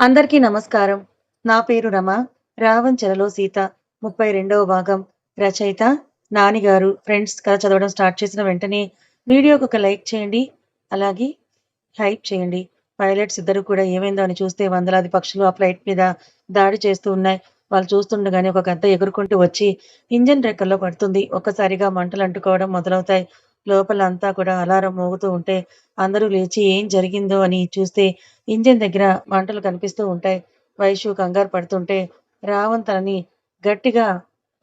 అందరికీ నమస్కారం. నా పేరు రమ. 'రావణ్ చెరలో సీత' ముప్పై రెండవ భాగం. రచయిత నానిగారు. ఫ్రెండ్స్ కథ చదవడం స్టార్ట్ చేసిన వెంటనే వీడియోకి ఒక లైక్ చేయండి. అలాగే హైప్ చేయండి. పైలట్స్ ఇద్దరు కూడా ఏమైందో అని చూస్తే వందలాది పక్షులు ఆ ఫ్లైట్ మీద దాడి చేస్తూ ఉన్నాయి. వాళ్ళు చూస్తుండగానే ఒక గద్ద ఎగురుకుంటూ వచ్చి ఇంజన్ రెక్కల్లో పడుతుంది. ఒక్కసారిగా మంటలు అంటుకోవడం మొదలవుతాయి. లోపల అంతా కూడా అలారం మోగుతూ ఉంటే అందరూ లేచి ఏం జరిగిందో అని చూస్తే ఇంజిన్ దగ్గర మంటలు కనిపిస్తూ ఉంటాయి. వైషు కంగారు పడుతుంటే రావణ్ తనని గట్టిగా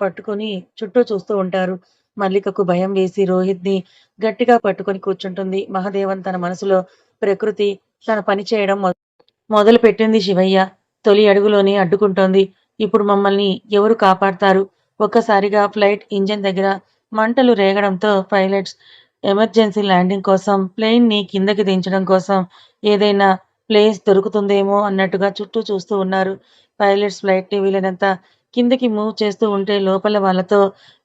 పట్టుకొని చుట్టూ చూస్తూ ఉంటారు. మల్లికకు భయం వేసి రోహిత్‌ని గట్టిగా పట్టుకొని కూర్చుంటుంది. మహదేవన్ తన మనసులో ప్రకృతి తన పని చేయడం మొదలు పెట్టింది శివయ్య. తొలి అడుగులోనే అడ్డుకుంటోంది. ఇప్పుడు మమ్మల్ని ఎవరు కాపాడతారు? ఒక్కసారిగా ఫ్లైట్ ఇంజిన్ దగ్గర మంటలు రేగడంతో పైలట్స్ ఎమర్జెన్సీ ల్యాండింగ్ కోసం ప్లేన్‌ని కిందకి దించడం కోసం ఏదైనా ప్లేస్ దొరుకుతుందేమో అన్నట్టుగా చుట్టూ చూస్తూ ఉన్నారు. పైలట్స్ ఫ్లైట్‌ని వీలైనంత కిందకి మూవ్ చేస్తూ ఉంటే లోపల వాళ్ళతో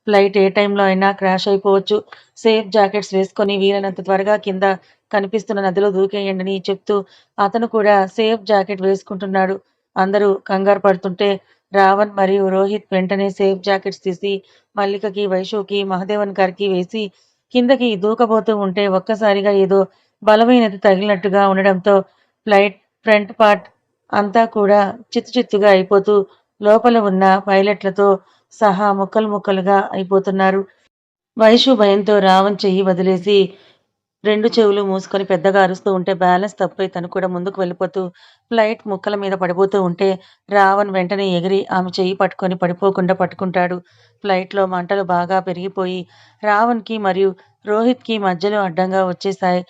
ఫ్లైట్ ఏ టైంలో అయినా క్రాష్ అయిపోవచ్చు. సేఫ్ జాకెట్స్ వేసుకొని వీలైనంత త్వరగా కింద కనిపిస్తున్న నదిలో దూకేయండని చెప్తూ అతను కూడా సేఫ్ జాకెట్ వేసుకుంటున్నాడు. అందరూ కంగారు పడుతుంటే రావణ్ మరియు రోహిత్ వెంటనే సేఫ్ జాకెట్స్ తీసి మల్లికకి, వైషుకి, మహదేవన్ గారికి వేసి కిందకి దూకబోతూ ఉంటే ఒక్కసారిగా ఏదో బలమైనది తగిలినట్టుగా ఉండడంతో ఫ్లైట్ ఫ్రంట్ పార్ట్ అంతా కూడా చిత్తుచిత్తుగా అయిపోతూ లోపల ఉన్న పైలట్లతో సహా ముక్కలు ముక్కలుగా అయిపోతున్నారు. వైషు భయంతో రావణ్ చెయ్యి వదిలేసి రెండు చెవులు మూసుకొని పెద్దగా అరుస్తూ ఉంటే బ్యాలెన్స్ తప్పై తను కూడా ముందుకు వెళ్ళిపోతూ ఫ్లైట్ ముక్కల మీద పడిపోతూ ఉంటే రావణ్ వెంటనే ఎగిరి ఆమె చెయ్యి పట్టుకొని పడిపోకుండా పట్టుకుంటాడు. ఫ్లైట్‌లో మంటలు బాగా పెరిగిపోయి రావణ్‌కి మరియు రోహిత్‌కి మధ్యలో అడ్డంగా వచ్చేశాయి.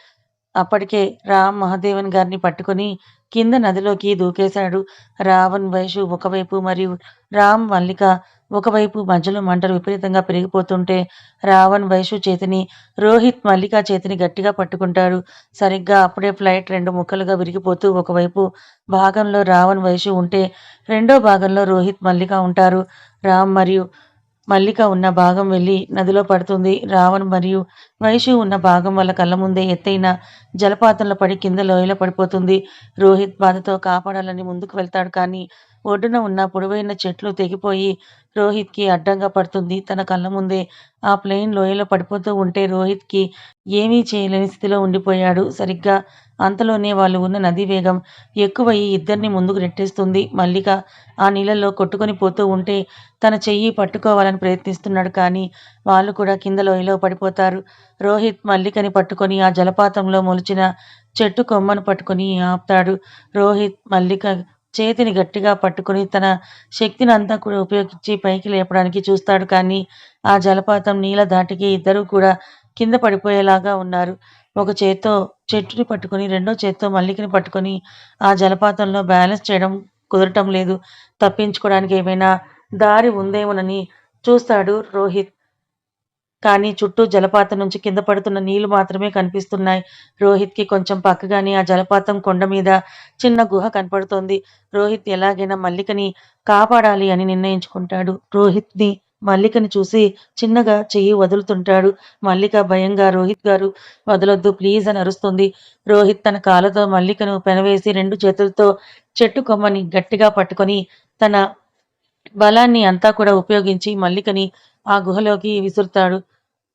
అప్పటికే రామ్ మహదేవన్ గారిని పట్టుకొని కింద నదిలోకి దూకేశాడు. రావణ్, వైషు ఒకవైపు మరియు రామ్, మల్లిక ఒకవైపు మధ్యలో మంటలు విపరీతంగా పెరిగిపోతుంటే రావణ్ వైషు చేతిని, రోహిత్ మల్లిక చేతిని గట్టిగా పట్టుకుంటాడు. సరిగ్గా అప్పుడే ఫ్లైట్ రెండు ముక్కలుగా విరిగిపోతూ ఒకవైపు భాగంలో రావణ్, వైషు ఉంటే రెండో భాగంలో రోహిత్, మల్లిక ఉంటారు. రామ్ మరియు మల్లిక ఉన్న భాగం వెళ్ళి నదిలో పడుతుంది. రావణ్ మరియు వైషు ఉన్న భాగం వల్ల కళ్ళ ముందే ఎత్తైన జలపాతంలో పడి కింద లోయలో పడిపోతుంది. రోహిత్ బాధతో కాపాడాలని ముందుకు వెళ్తాడు కానీ ఒడ్డున ఉన్న పొడవైన చెట్లు తెగిపోయి రోహిత్‌కి అడ్డంగా పడుతుంది. తన కళ్ళ ముందే ఆ ప్లేన్ లోయలో పడిపోతూ ఉంటే రోహిత్‌కి ఏమీ చేయలేని స్థితిలో ఉండిపోయాడు. సరిగ్గా అంతలోనే వాళ్ళు ఉన్న నది వేగం ఎక్కువయ్యి ఇద్దరిని ముందుకు నెట్టేస్తుంది. మల్లిక ఆ నీళ్ళలో కొట్టుకొని పోతూ ఉంటే తన చెయ్యి పట్టుకోవాలని ప్రయత్నిస్తున్నాడు కానీ వాళ్ళు కూడా కింద లోయలో పడిపోతారు. రోహిత్ మల్లికని పట్టుకొని ఆ జలపాతంలో మొలిచిన చెట్టు కొమ్మను పట్టుకొని ఆపుతాడు. రోహిత్ మల్లిక చేతిని గట్టిగా పట్టుకొని తన శక్తిని అంతా కూడా ఉపయోగించి పైకి లేపడానికి చూస్తాడు కానీ ఆ జలపాతం నీళ్ళ దాటికి ఇద్దరూ కూడా కింద పడిపోయేలాగా ఉన్నారు. ఒక చేత్తో చెట్టుని పట్టుకొని రెండో చేత్తో మల్లికని పట్టుకొని ఆ జలపాతంలో బ్యాలెన్స్ చేయడం కుదరటం లేదు. తప్పించుకోవడానికి ఏమైనా దారి ఉందేమోనని చూస్తాడు రోహిత్. కానీ చుట్టూ జలపాతం నుంచి కింద పడుతున్న నీళ్ళు మాత్రమే కనిపిస్తున్నాయి. రోహిత్‌కి కొంచెం పక్కగానే ఆ జలపాతం కొండ మీద చిన్న గుహ కనపడుతోంది. రోహిత్ ఎలాగైనా మల్లికని కాపాడాలి అని నిర్ణయించుకుంటాడు. రోహిత్‌ని మల్లికని చూసి చిన్నగా చెయ్యి వదులుతుంటాడు. మల్లిక భయంగా రోహిత్ గారు వదలొద్దు ప్లీజ్ అని అరుస్తుంది. రోహిత్ తన కాళ్ళతో మల్లికను పెనవేసి రెండు చేతులతో చెట్టు కొమ్మని గట్టిగా పట్టుకొని తన బలాన్ని అంతా కూడా ఉపయోగించి మల్లికని ఆ గుహలోకి విసురుతాడు.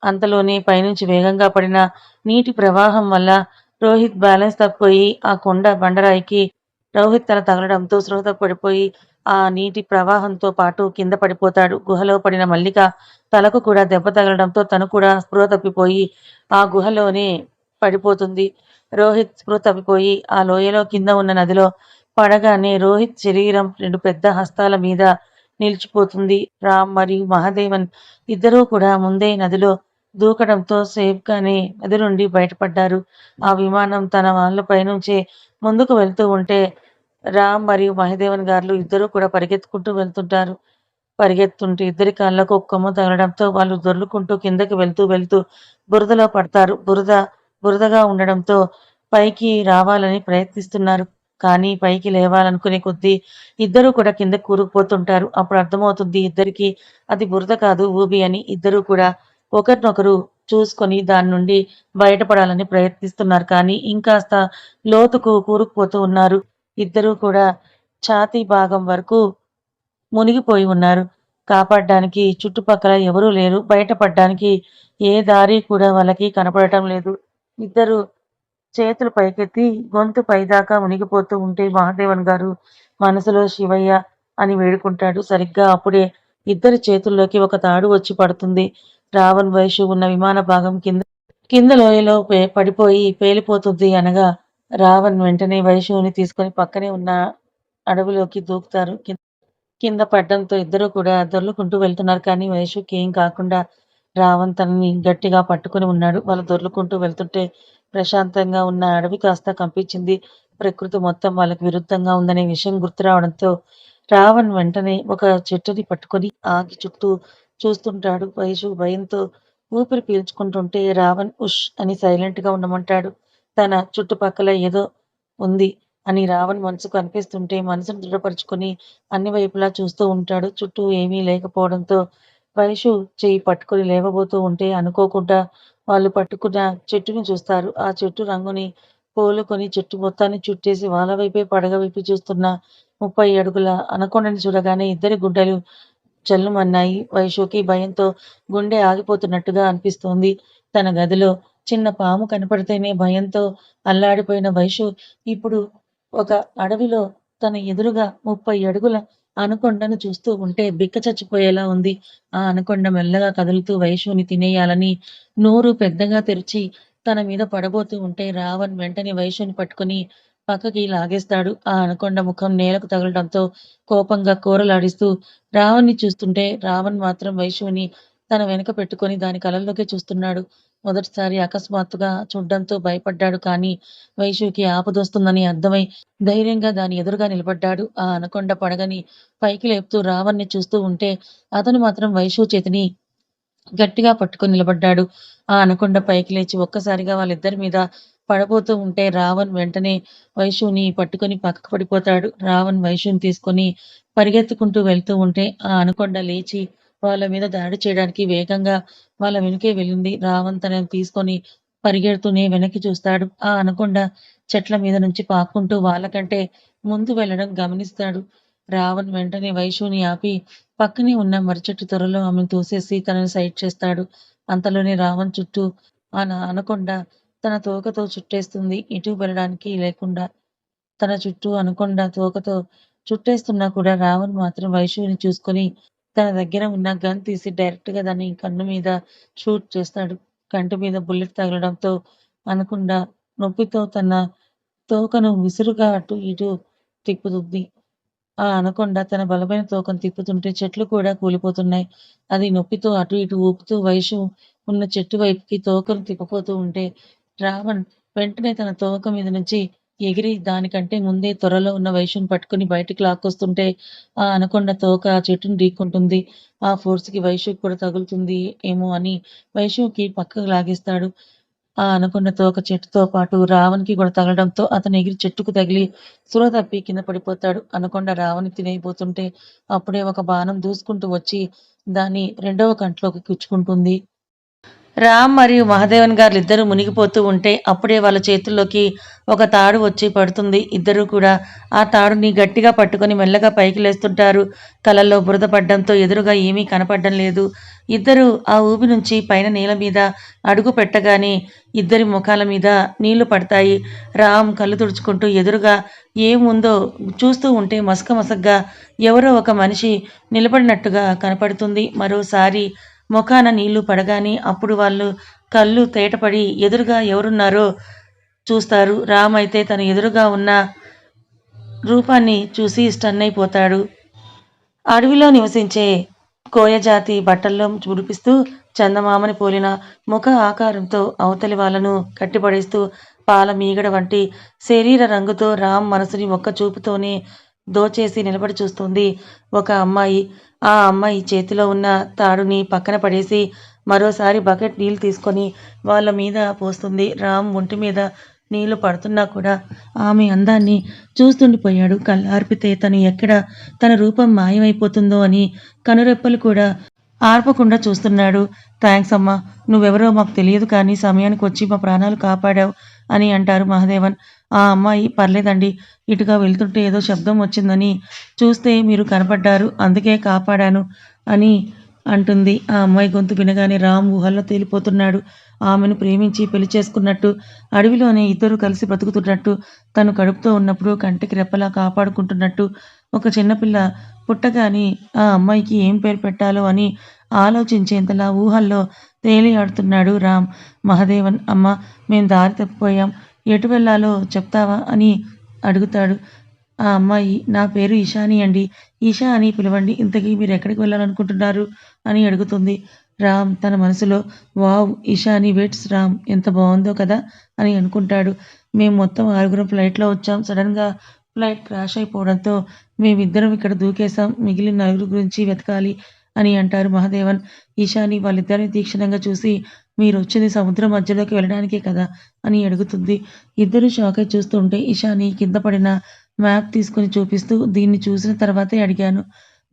అంతలోనే పైనుంచి వేగంగా పడిన నీటి ప్రవాహం వల్ల రోహిత్ బ్యాలెన్స్ తప్పిపోయి ఆ కొండ బండరాయికి రోహిత్ తల తగలడంతో స్పృహ పడిపోయి ఆ నీటి ప్రవాహంతో పాటు కింద పడిపోతాడు. గుహలో పడిన మల్లిక తలకు కూడా దెబ్బ తగలడంతో తను కూడా స్పృహ తప్పిపోయి ఆ గుహలోనే పడిపోతుంది. రోహిత్ స్పృహ తప్పిపోయి ఆ లోయలో కింద ఉన్న నదిలో పడగానే రోహిత్ శరీరం రెండు పెద్ద హస్తాల మీద నిలిచిపోతుంది. రామ్ మరియు మహదేవన్ ఇద్దరూ కూడా ముందే నదిలో దూకడంతో సేఫ్‌గానే నది నుండి బయటపడ్డారు. ఆ విమానం తన వాళ్ళ నుంచే ముందుకు వెళ్తూ ఉంటే రామ్ మరియు మహాదేవన్ గారు ఇద్దరూ కూడా పరిగెత్తుకుంటూ వెళ్తుంటారు. పరిగెత్తుంటే ఇద్దరి కాళ్ళకు కొమ్మ తగలడంతో వాళ్ళు దొర్లుకుంటూ కిందకి వెళ్తూ వెళ్తూ బురదలో పడతారు. బురద బురదగా ఉండడంతో పైకి రావాలని ప్రయత్నిస్తున్నారు. కానీ పైకి లేవాలనుకునే కొద్దీ ఇద్దరూ కూడా కింద కూరుకుపోతుంటారు. అప్పుడు అర్థమవుతుంది ఇద్దరికి అది బురద కాదు ఊబి అని. ఇద్దరూ కూడా ఒకరినొకరు చూసుకొని దాని నుండి బయటపడాలని ప్రయత్నిస్తున్నారు. కానీ ఇంకాస్త లోతుకు కూరుకుపోతూ ఉన్నారు. ఇద్దరూ కూడా ఛాతీ భాగం వరకు మునిగిపోయి ఉన్నారు కాపాడడానికి చుట్టుపక్కల ఎవరూ లేరు బయటపడడానికి ఏ దారి కూడా వాళ్ళకి కనపడటం లేదు ఇద్దరు చేతులు పైకెత్తి గొంతు పైదాకా మునిగిపోతూ ఉంటే మహాదేవన్ గారు మనసులో శివయ్య అని వేడుకుంటాడు. సరిగ్గా అప్పుడే ఇద్దరి చేతుల్లోకి ఒక తాడు వచ్చి పడుతుంది. రావణ్ వయసు ఉన్న విమాన భాగం కింద కింద లోయలో పడిపోయి పేలిపోతుంది అనగా రావణ్ వెంటనే వైషువుని తీసుకొని పక్కనే ఉన్న అడవిలోకి దూకుతారు. కింద పడ్డంతో ఇద్దరు కూడా దొర్లుకుంటూ వెళ్తున్నారు. కానీ వైషుకి ఏం కాకుండా రావణ్ తనని గట్టిగా పట్టుకొని ఉన్నాడు. వాళ్ళు దొర్లుకుంటూ వెళ్తుంటే ప్రశాంతంగా ఉన్న అడవి కాస్త కంపించింది. ప్రకృతి మొత్తం వాళ్ళకి విరుద్ధంగా ఉందనే విషయం గుర్తు రావడంతో రావణ్ వెంటనే ఒక చెట్టుని పట్టుకొని ఆగి చుట్టూ చూస్తుంటాడు. వైషు భయంతో ఊపిరి పీల్చుకుంటుంటే రావణ్ ఉష్ అని సైలెంట్గా ఉండమంటాడు. తన చుట్టుపక్కల ఏదో ఉంది అని రావణ్ మనసుకు అనిపిస్తుంటే మనసును దృఢపరుచుకొని అన్ని వైపులా చూస్తూ ఉంటాడు. చుట్టూ ఏమీ లేకపోవడంతో వైషు చేయి పట్టుకొని లేవబోతూ ఉంటే అనుకోకుండా వాళ్ళు పట్టుకున్న చెట్టుని చూస్తారు. ఆ చెట్టు రంగుని పోలుకొని చెట్టు మొత్తాన్ని చుట్టేసి వాళ్ళ వైపే పడగ వైపు చూస్తున్న ముప్పై అడుగుల అనకొండని చూడగానే ఇద్దరి గుండెలు చల్లుమన్నాయి. వైషుకి భయంతో గుండె ఆగిపోతున్నట్టుగా అనిపిస్తోంది. తన గదిలో చిన్న పాము కనపడితేనే భయంతో అల్లాడిపోయిన వైషు ఇప్పుడు ఒక అడవిలో తన ఎదురుగా ముప్పై అడుగుల అనకొండను చూస్తూ ఉంటే బిక్క చచ్చిపోయేలా ఉంది. ఆ అనకొండ మెల్లగా కదులుతూ వైశువుని తినేయాలని నోరు పెద్దగా తెరిచి తన మీద పడబోతూ ఉంటే రావణ్ వెంటనే వైశువుని పట్టుకుని పక్కకి లాగేస్తాడు. ఆ అనకొండ ముఖం నేలకు తగలడంతో కోపంగా కూరలాడిస్తూ రావణ్ణి చూస్తుంటే రావణ్ మాత్రం వైశువుని తన వెనక పెట్టుకొని దాని కలల్లోకే చూస్తున్నాడు. మొదటిసారి అకస్మాత్తుగా చూడ్డంతో భయపడ్డాడు కానీ వైషుకి ఆపదొస్తుందని అర్థమై ధైర్యంగా దాని ఎదురుగా నిలబడ్డాడు. ఆ అనకొండ పడగని పైకి లేపుతూ రావణ్ణి చూస్తూ ఉంటే అతను మాత్రం వైషు చేతిని గట్టిగా పట్టుకొని నిలబడ్డాడు. ఆ అనకొండ పైకి లేచి ఒక్కసారిగా వాళ్ళిద్దరి మీద పడబోతూ ఉంటే రావణ్ వెంటనే వైషుని పట్టుకొని పక్కకు పడిపోతాడు. రావణ్ వైషుని తీసుకొని పరిగెత్తుకుంటూ వెళ్తూ ఉంటే ఆ అనకొండ లేచి వాళ్ళ మీద దాడి చేయడానికి వేగంగా వాళ్ళ వెనుకే వెళ్ళింది. రావణ్ తనని తీసుకొని పరిగెడుతూనే వెనక్కి చూస్తాడు. ఆ అనకొండ చెట్ల మీద నుంచి పాక్కుంటూ వాళ్ళకంటే ముందు వెళ్ళడం గమనిస్తాడు. రావణ్ వెంటనే వైశువుని ఆపి పక్కనే ఉన్న మరిచెట్టు త్వరలో ఆమెను తోసేసి తనని సైడ్ చేస్తాడు. అంతలోనే రావణ్ చుట్టూ ఆ అనకొండ తన తోకతో చుట్టేస్తుంది. ఇటు వెళ్ళడానికి లేకుండా తన చుట్టూ అనకొండ తోకతో చుట్టేస్తున్నా కూడా రావణ్ మాత్రం వైశువుని చూసుకొని తన దగ్గర ఉన్న గన్ తీసి డైరెక్ట్గా దాన్ని కన్ను మీద షూట్ చేస్తాడు. కంటి మీద బుల్లెట్ తగలడంతో అనకుండా నొప్పితో తన తోకను విసురుగా అటు ఇటు తిప్పుతుంది. ఆ అనకొండ తన బలమైన తోకను తిప్పుతుంటే చెట్లు కూడా కూలిపోతున్నాయి. అది నొప్పితో అటు ఇటు ఊపుతూ వయసు ఉన్న చెట్టు వైపుకి తోకను తిప్పపోతూ ఉంటే రావణ్ వెంటనే తన తోక మీద నుంచి ఎగిరి దానికంటే ముందే త్వరలో ఉన్న వైశ్యం పట్టుకుని బయటికి లాక్కొస్తుంటే ఆ అనకొండ తోక ఆ చెట్టుని ఢీక్కుంటుంది ఆ ఫోర్స్కి కూడా తగులుతుంది. ఏమో అని వైషుకి పక్కకు లాగేస్తాడు. ఆ అనకొండ తోక చెట్టుతో పాటు రావణ్కి కూడా తగలడంతో అతను ఎగిరి చెట్టుకు తగిలి సుర తప్పి కింద పడిపోతాడు. అనకొండ రావణి తినేయబోతుంటే అప్పుడే ఒక బాణం దూసుకుంటూ వచ్చి దాన్ని రెండవ కంట్లోకి గుచ్చుకుంటుంది. రామ్ మరియు మహాదేవన్ గారు ఇద్దరు మునిగిపోతూ ఉంటే అప్పుడే వాళ్ళ చేతుల్లోకి ఒక తాడు వచ్చి పడుతుంది. ఇద్దరు కూడా ఆ తాడుని గట్టిగా పట్టుకొని మెల్లగా పైకి లేస్తుంటారు. కలల్లో బురద పడ్డంతో ఎదురుగా ఏమీ కనపడడం లేదు. ఇద్దరు ఆ ఊబి నుంచి పైన నేల మీద అడుగు పెట్టగానే ఇద్దరి ముఖాల మీద నీళ్ళు పడతాయి. రామ్ కళ్ళు తుడుచుకుంటూ ఎదురుగా ఏముందో చూస్తూ ఉంటే మసక మసగ్గా ఎవరో ఒక మనిషి నిలబడినట్టుగా కనపడుతుంది. మరోసారి ముఖాన నీళ్ళు పడగానే అప్పుడు వాళ్ళు కళ్ళు తేటపడి ఎదురుగా ఎవరున్నారో చూస్తారు. రామ్ అయితే తన ఎదురుగా ఉన్న రూపాన్ని చూసి స్టన్ అయిపోతాడు అడవిలో నివసించే కోయజాతి బట్టల్లో చూడిపిస్తూ చందమామని పోలిన ముఖ ఆకారంతో అవతలి వాళ్ళను కట్టిపడేస్తూ పాల మీగడ వంటి శరీర రంగుతో రామ్ మనసుని ఒక్క చూపుతోనే దోచేసి నిలబడి చూస్తుంది. ఒక అమ్మాయి ఆ అమ్మాయి చేతిలో ఉన్న తాడుని పక్కన పడేసి మరోసారి బకెట్ నీళ్ళు తీసుకొని వాళ్ళ మీద పోస్తుంది. రామ్ ఒంటి మీద నీళ్ళు పడుతున్నా కూడా ఆమె అందాన్ని చూస్తుండిపోయాడు. కళ్ళార్పితే తను ఎక్కడ తన రూపం మాయమైపోతుందో అని కనురెప్పలు కూడా ఆర్పకుండా చూస్తున్నాడు. థ్యాంక్స్ అమ్మా నువ్వెవరో మాకు తెలియదు కానీ సమయానికి వచ్చి మా ప్రాణాలు కాపాడావు అని అంటారు మహాదేవన్. ఆ అమ్మాయి పర్లేదండి. ఇటుగా వెళ్తుంటే ఏదో శబ్దం వచ్చిందని చూస్తే మీరు కనపడ్డారు అందుకే కాపాడాను అని అంటుంది. ఆ అమ్మాయి గొంతు వినగానే రామ్ ఊహల్లో తేలిపోతున్నాడు. ఆమెను ప్రేమించి పెళ్ళి చేసుకున్నట్టు అడవిలోనే ఇద్దరు కలిసి బ్రతుకుతున్నట్టు తను కడుపుతో ఉన్నప్పుడు కంటికి రెప్పలా కాపాడుకుంటున్నట్టు ఒక చిన్నపిల్ల పుట్టగాని ఆ అమ్మాయికి ఏం పేరు పెట్టాలో అని ఆలోచించేంతలా ఊహల్లో తేలియాడుతున్నాడు రామ్. మహదేవన్ అమ్మ మేం దారి తప్పిపోయాం. ఎటు వెళ్ళాలో చెప్తావా అని అడుగుతాడు. ఆ అమ్మాయి నా పేరు ఇషాని అండి. ఈషా అని పిలవండి. ఇంతకీ మీరు ఎక్కడికి వెళ్ళాలనుకుంటున్నారు అని అడుగుతుంది. రామ్ తన మనసులో వావ్ ఇషాని వెట్స్ రామ్ ఎంత బాగుందో కదా అని అనుకుంటాడు. మేము మొత్తం ఆరుగురం ఫ్లైట్లో వచ్చాం. సడన్గా ఫ్లైట్ క్రాష్ అయిపోవడంతో మేమిద్దరం ఇక్కడ దూకేశాం. మిగిలిన నలుగురు గురించి వెతకాలి అని అంటారు మహాదేవన్. ఈశాని వాళ్ళిద్దరిని తీక్షణంగా చూసి మీరు వచ్చింది సముద్రం మధ్యలోకి వెళ్ళడానికే కదా అని అడుగుతుంది. ఇద్దరు షాక్ అయి చూస్తుంటే ఈశాని కింద పడిన మ్యాప్ తీసుకుని చూపిస్తూ దీన్ని చూసిన తర్వాతే అడిగాను.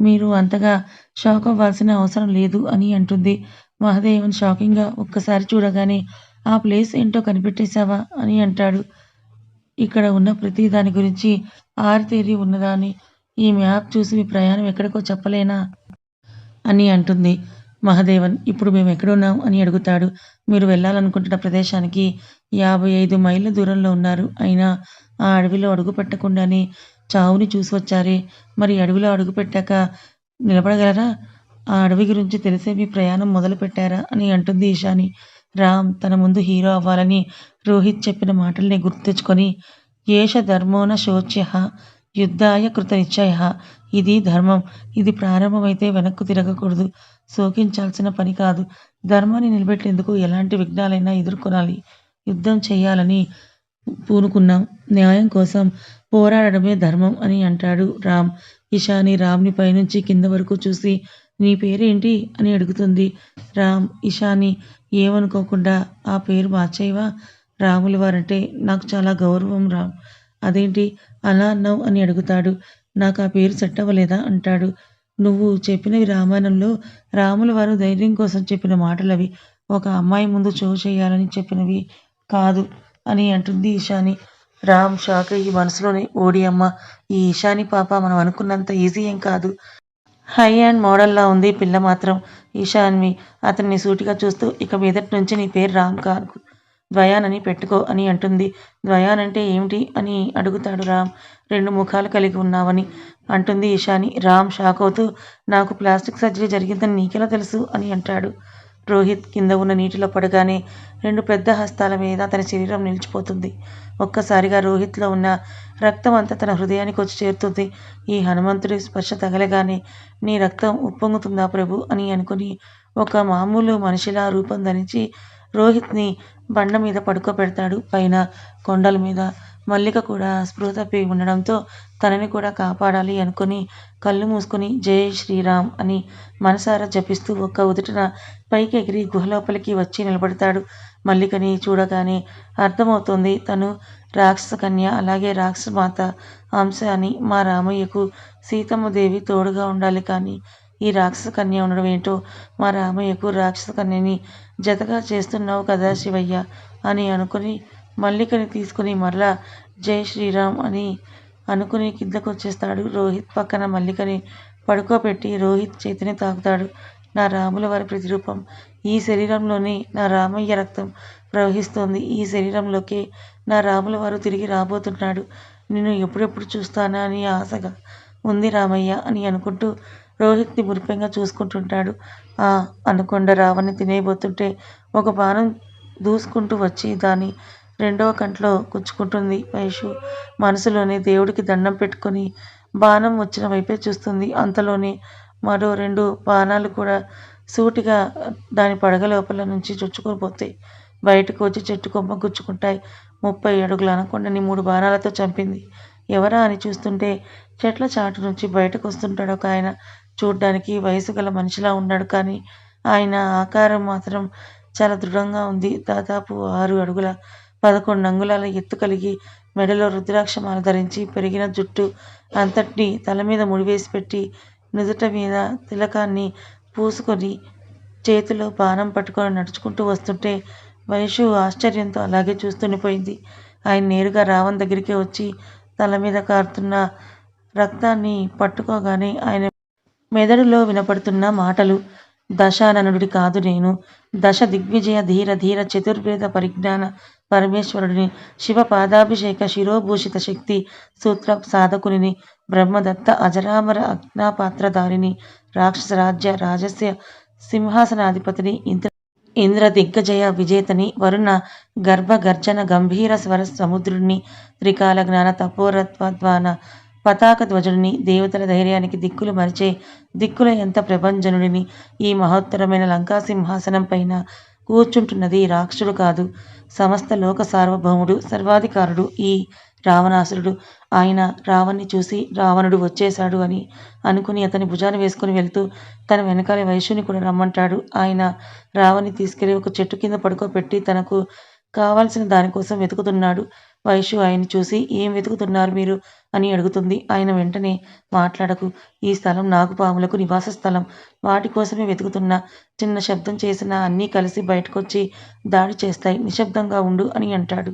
మీరు అంతగా షాక్ అవ్వాల్సిన అవసరం లేదు అని అంటుంది. మహాదేవన్ షాకింగ్గా ఒక్కసారి చూడగానే ఆ ప్లేస్ ఏంటో కనిపెట్టేశావా? అని అంటాడు. ఇక్కడ ఉన్న ప్రతి దాని గురించి ఆరితేరి ఉన్నదాన్ని ఈ మ్యాప్ చూసి మీ ప్రయాణం ఎక్కడికో చెప్పలేనా? అని అంటుంది. మహదేవన్ ఇప్పుడు మేము ఎక్కడున్నాం అని అడుగుతాడు. మీరు వెళ్ళాలనుకుంటున్న ప్రదేశానికి యాభై ఐదు మైళ్ళ దూరంలో ఉన్నారు. అయినా ఆ అడవిలో అడుగు పెట్టకుండానే చావుని చూసి వచ్చారే మరి అడవిలో అడుగు పెట్టాక నిలబడగలరా? ఆ అడవి గురించి తెలిసే మీ ప్రయాణం మొదలు పెట్టారా అని అంటుంది ఈశాని. రామ్ తన ముందు హీరో అవ్వాలని రోహిత్ చెప్పిన మాటల్ని గుర్తు తెచ్చుకొని ఏష ధర్మోన శోచ్య యుద్ధాయ కృత నిశ్చయ ఇది ధర్మం ఇది ప్రారంభమైతే వెనక్కు తిరగకూడదు శోకించాల్సిన పని కాదు ధర్మాన్ని నిలబెట్టేందుకు ఎలాంటి విఘ్నాలైనా ఎదుర్కొనాలి యుద్ధం చేయాలని పూనుకున్నాం న్యాయం కోసం పోరాడడమే ధర్మం అని అంటాడు రామ్. ఇషాని రామ్ని పైనుంచి కింద వరకు చూసి నీ పేరేంటి అని అడుగుతుంది రామ్. ఇషాని ఏమనుకోకుండా ఆ పేరు మార్చేవా రాముల వారంటే నాకు చాలా గౌరవం రామ్ అదేంటి? అలా అన్నావు అని అడుగుతాడు. నాకు ఆ పేరు సెట్ అవ్వలేదా అంటాడు. నువ్వు చెప్పినవి రామాయణంలో రాముల వారు ధైర్యం కోసం చెప్పిన మాటలవి. ఒక అమ్మాయి ముందు షో చేయాలని చెప్పినవి కాదు అని అంటుంది ఈశాని. రామ్ షాక్ అయ్యి మనసులోనే ఓడి అమ్మ ఈ ఈశాని పాప మనం అనుకున్నంత ఈజీ ఏం కాదు. హై అండ్ మోడల్లా ఉంది పిల్ల మాత్రం. ఈశాన్వి అతన్ని సూటిగా చూస్తూ ఇక మీదటి నుంచి నీ పేరు రామ్ కాదు ద్వయానని పెట్టుకో అని అంటుంది. ద్వయానంటే ఏమిటి అని అడుగుతాడు రామ్. రెండు ముఖాలు కలిగి ఉన్నావని అంటుంది ఈశాని. రామ్ షాక్ అవుతూ నాకు ప్లాస్టిక్ సర్జరీ జరిగిందని నీకెలా తెలుసు అని అంటాడు. రోహిత్ కింద ఉన్న నీటిలో పడగానే రెండు పెద్ద హస్తాల మీద తన శరీరం నిలిచిపోతుంది. ఒక్కసారిగా రోహిత్లో ఉన్న రక్తం అంతా తన హృదయానికి వచ్చి చేరుతుంది. ఈ హనుమంతుడి స్పర్శ తగలగానే నీ రక్తం ఉప్పొంగుతుందా ప్రభు అని అనుకుని ఒక మామూలు మనిషిలా రూపం ధరించి రోహిత్ని బండ మీద పడుకోబెడతాడు. పైన కొండల మీద మల్లిక కూడా స్పృహ తప్పి ఉండడంతో తనని కూడా కాపాడాలి అనుకుని కళ్ళు మూసుకుని జై శ్రీరామ్ అని మనసారా జపిస్తూ ఒక్క ఉదుటన పైకి ఎగిరి గుహలోపలికి వచ్చి నిలబడతాడు. మల్లికని చూడగానే అర్థమవుతుంది తను రాక్షస కన్య అలాగే రాక్షస మాత అంశ అని మా రామయ్యకు సీతమ్మ దేవి తోడుగా ఉండాలి కానీ ఈ రాక్షస కన్య ఉండడం ఏంటో? మా రామయ్యకు రాక్షస కన్యని జతగా చేస్తున్నావు కదా శివయ్య అని అనుకుని మల్లికని తీసుకుని మరలా జై శ్రీరామ్ అని అనుకుని కిందకు వచ్చేస్తాడు రోహిత్ పక్కన మల్లికని పడుకోబెట్టి రోహిత్ చేతిని తాకుతాడు. నా రాముల వారి ప్రతిరూపం. ఈ శరీరంలోనే నా రామయ్య రక్తం ప్రవహిస్తోంది. ఈ శరీరంలోకి నా రాముల వారు తిరిగి రాబోతున్నాడు. నిన్ను ఎప్పుడెప్పుడు చూస్తానా అని ఆశగా ఉంది రామయ్య అని అనుకుంటూ రోహిత్ని మురిపెంగా చూసుకుంటుంటాడు. ఆ అనుకొండ రావణ్ణి తినేయబోతుంటే ఒక బాణం దూసుకుంటూ వచ్చి దాని రెండవ కంట్లో గుచ్చుకుంటుంది వైషు మనసులోనే దేవుడికి దండం పెట్టుకొని బాణం వచ్చిన వైపే చూస్తుంది. అంతలోనే మరో రెండు బాణాలు కూడా సూటిగా దాని పడగ లోపల నుంచి చొచ్చుకొని బయటకు వచ్చి చెట్టు కొమ్మ గుచ్చుకుంటాయి. ముప్పై అడుగుల అనకొండని మూడు బాణాలతో చంపింది. ఎవరా అని చూస్తుంటే చెట్ల చాటు నుంచి బయటకు వస్తుంటాడు ఒక ఆయన. చూడ్డానికి వయసు గల మనిషిలా ఉన్నాడు కానీ ఆయన ఆకారం మాత్రం చాలా దృఢంగా ఉంది. దాదాపు ఆరు అడుగుల పదకొండు అంగుళాల ఎత్తు కలిగి మెడలో రుద్రాక్షమాల ధరించి పెరిగిన జుట్టు అంతటిని తల మీద ముడివేసి పెట్టి నుదుట మీద తిలకాన్ని పూసుకొని చేతిలో బాణం పట్టుకొని నడుచుకుంటూ వస్తుంటే వయసు ఆశ్చర్యంతో అలాగే చూస్తుండిపోయింది ఆయన నేరుగా రావణ్ దగ్గరికి వచ్చి తల మీద కారుతున్న రక్తాన్ని పట్టుకోగానే ఆయన మెదడులో వినపడుతున్న మాటలు. దశాననుడి కాదు నేను. దశ దిగ్విజయ ధీర ధీర చతుర్వేద పరిజ్ఞాన పరమేశ్వరుడిని శివ పాదాభిషేక శిరోభూషిత శక్తి సూత్ర సాధకునిని బ్రహ్మదత్త అజరామర అజ్ఞాపాత్రధారిని రాక్షస రాజ్య రాజస్య సింహాసనాధిపతిని ఇంద్ర ఇంద్ర దిగ్గజయ విజేతని వరుణ గర్భ గర్జన గంభీర స్వర సముద్రుడిని త్రికాల జ్ఞాన తపోరత్వద్వాన పతాక ధ్వజుడిని దేవతల ధైర్యానికి దిక్కులు మరిచే దిక్కుల ఎంత ప్రభంజనుడిని ఈ మహోత్తరమైన లంకా సింహాసనం పైన కూర్చుంటున్నది రాక్షసుడు కాదు. సమస్త లోక సార్వభౌముడు సర్వాధికారుడు ఈ రావణాసురుడు. ఆయన రావణ్ణి చూసి రావణుడు వచ్చేశాడు అని అనుకుని అతని భుజాన్ని వేసుకుని వెళ్తూ తన వెనకాల వైశ్యుని కూడా రమ్మంటాడు. ఆయన రావణ్ణి తీసుకెళ్ళి ఒక చెట్టు కింద పడుకోబెట్టి తనకు కావాల్సిన దానికోసం వెతుకుతున్నాడు. వయస్సు ఆయన్ని చూసి ఏం వెతుకుతున్నారు మీరు? అని అడుగుతుంది. ఆయన వెంటనే మాట్లాడకు. ఈ స్థలం నాగుపాములకు నివాస స్థలం. వాటి కోసమే వెతుకుతున్నా. చిన్న శబ్దం చేసినా అన్నీ కలిసి బయటకొచ్చి దాడి చేస్తాయి. నిశ్శబ్దంగా ఉండు అని అంటాడు.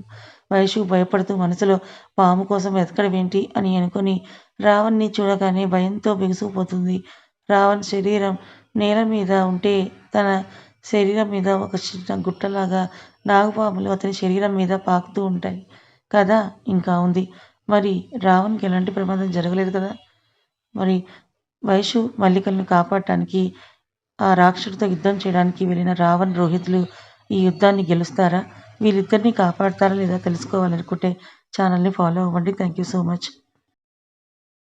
వైషు భయపడుతూ మనసులో పాము కోసం వెతకడం ఏంటి? అని అనుకుని రావణ్ణి చూడగానే భయంతో బిగుసుకుపోతుంది. రావణ్ శరీరం నేల మీద ఉంటే తన శరీరం మీద ఒక చిన్న గుట్టలాగా నాగుపాములు అతని శరీరం మీద పాకుతూ ఉంటాయి. కదా? ఇంకా ఉంది. మరి రావణ్కి ఎలాంటి ప్రమాదం జరగలేదు కదా? మరి వైషు మల్లికలను కాపాడటానికి ఆ రాక్షసుడితో యుద్ధం చేయడానికి వెళ్ళిన రావణ్ రోహితులు ఈ యుద్ధాన్ని గెలుస్తారా? వీళ్ళిద్దరిని కాపాడతారా లేదా తెలుసుకోవాలనుకుంటే ఛానల్ని ఫాలో అవ్వండి. Thank you so much.